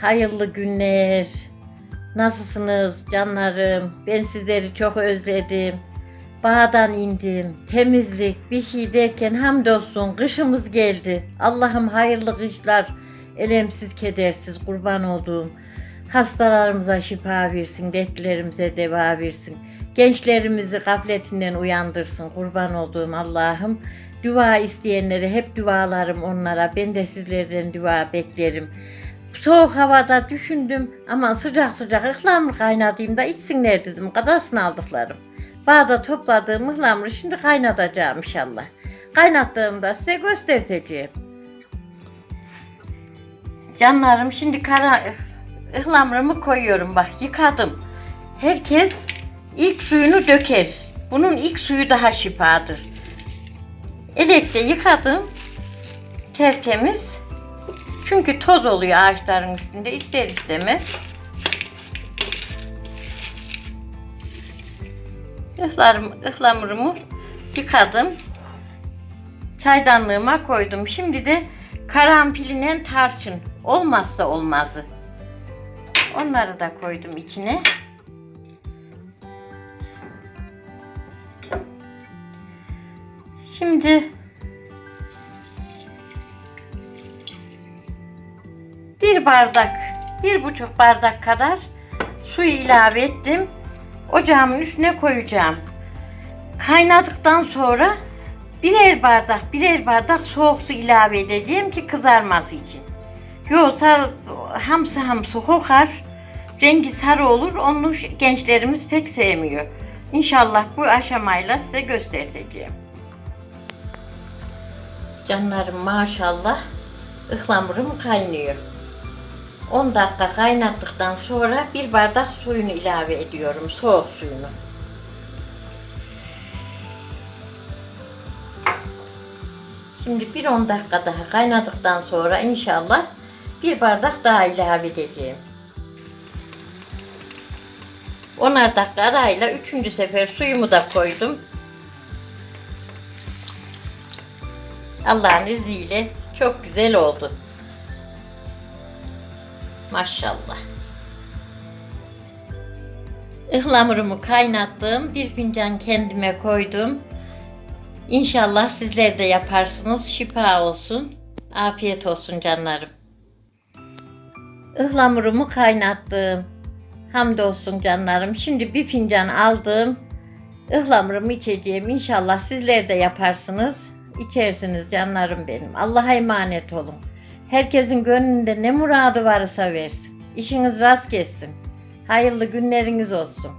hayırlı günler. Nasılsınız canlarım? Ben sizleri çok özledim. Bağdan indim. Temizlik bir şey derken hamdolsun kışımız geldi. Allah'ım hayırlı kışlar. Elemsiz kedersiz kurban olduğum. Hastalarımıza şifa versin, dertlerimize deva versin. Gençlerimizi gafletinden uyandırsın kurban olduğum Allah'ım. Dua isteyenlere hep dualarım onlara. Ben de sizlerden dua beklerim. Soğuk havada düşündüm ama sıcak sıcak ıhlamur kaynatayım da içsinler dedim. Kadasını aldıklarım. Bağda topladığım ıhlamuru şimdi kaynatacağım inşallah. Kaynattığımda size göstereceğim. Canlarım şimdi kara ıhlamurumu koyuyorum bak yıkadım. Herkes ilk suyunu döker. Bunun ilk suyu daha şifadır. Elekte yıkadım. Tertemiz. Çünkü toz oluyor ağaçların üstünde ister istemez. Ihlarım, ıhlamurumu yıkadım. Çaydanlığıma koydum. Şimdi de karanfilinen tarçın. Olmazsa olmazı. Onları da koydum içine. Şimdi bardak, bir buçuk bardak kadar suyu ilave ettim. Ocağımın üstüne koyacağım. Kaynadıktan sonra birer bardak, birer bardak soğuk su ilave edeceğim ki kızarması için. Yoksa hamsı hamsı kokar, rengi sarı olur. Onu gençlerimiz pek sevmiyor. İnşallah bu aşamayla size göstereceğim. Canlarım maşallah ıhlamurum kaynıyor. 10 dakika kaynattıktan sonra bir bardak suyunu ilave ediyorum. Soğuk suyunu. Şimdi bir 10 dakika daha kaynadıktan sonra inşallah bir bardak daha ilave edeceğim. 10'ar dakika arayla üçüncü sefer suyumu da koydum. Allah'ın izniyle çok güzel oldu. Maşallah. Ihlamurumu kaynattım. Bir fincan kendime koydum. İnşallah sizler de yaparsınız. Şifa olsun. Afiyet olsun canlarım. Ihlamurumu kaynattım. Hamdolsun canlarım. Şimdi bir fincan aldım. Ihlamurumu içeceğim. İnşallah sizler de yaparsınız. İçersiniz canlarım benim. Allah'a emanet olun. Herkesin gönlünde ne muradı varsa versin. İşiniz rast gelsin. Hayırlı günleriniz olsun.